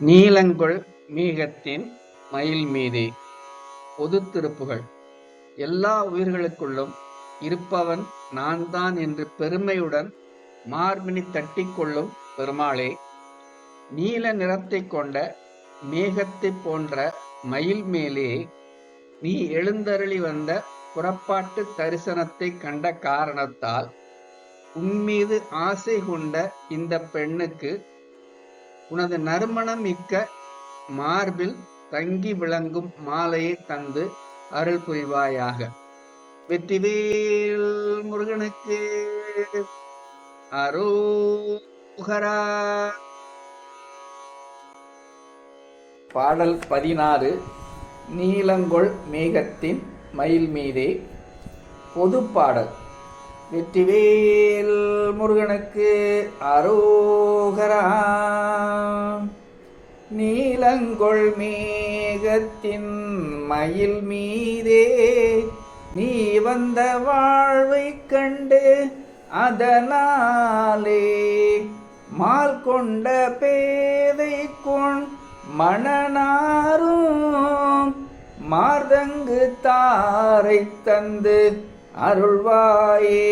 நீலங்கொள் மீகத்தின் மயில் மீதே. பொது திருப்புகள். எல்லா உயிர்களுக்குள்ளும் இருப்பவன் நான் தான் என்று பெருமையுடன் மார்பினி தட்டி கொள்ளும் பெருமாளே. நீல நிறத்தைக் கொண்ட மேகத்தைப் போன்ற மயில் மேலே நீ எழுந்தருளி வந்த புறப்பாட்டு தரிசனத்தை கண்ட காரணத்தால் உன்மீது ஆசை கொண்ட இந்த பெண்ணுக்கு உனது நறுமணம் மிக்க மார்பில் தங்கி விளங்கும் மாலையை தந்து அருள் புரிவாயாக. வெற்றிவேல் முருகனுக்கு அரோகரா. பாடல் பதினாறு நீலங்கொள் மேகத்தின் மயில் மீதே. பொது பாடல். வெற்றிவேல் முருகனுக்கு அரோகரா. நீலங்கொள் மேகத்தின் மயில் மீதே நீ வந்த வாழ்வை கண்டு அதனாலே மால் கொண்ட பேதை கொண் மணனாரும் மார்தங்கு தாரை தந்து அருள்வாயே.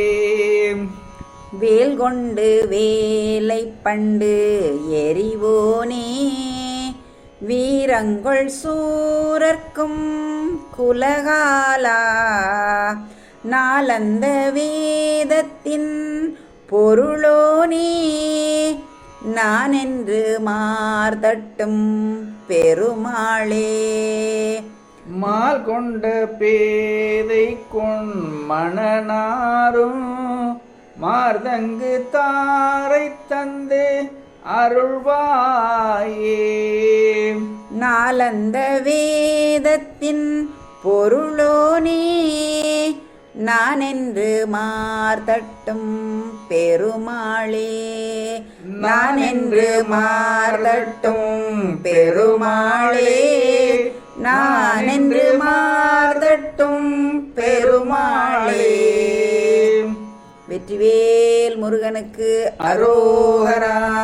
வேல் கொண்டு வேலை பண்டு எரிவோனே வீரங்கொள் சூரர்க்கும் குலகாலா நாலந்த வேதத்தின் பொருளோ நீ. நான் என்று மார்தட்டும் பெருமாளே. மால் கொண்ட பேதை கொண் மணனாரும் மார்தங்கு தாரை தந்து அருள்வாயே. நாலந்த வேதத்தின் பொருளோ நீ. நான் என்று மார்தட்டும் பெருமாளே. நான் என்று மார்தட்டும் பெருமாளே. நான் என்று மார்தட்டும் பெருமாளே. வெற்றிவேல் முருகனுக்கு அரோகரா.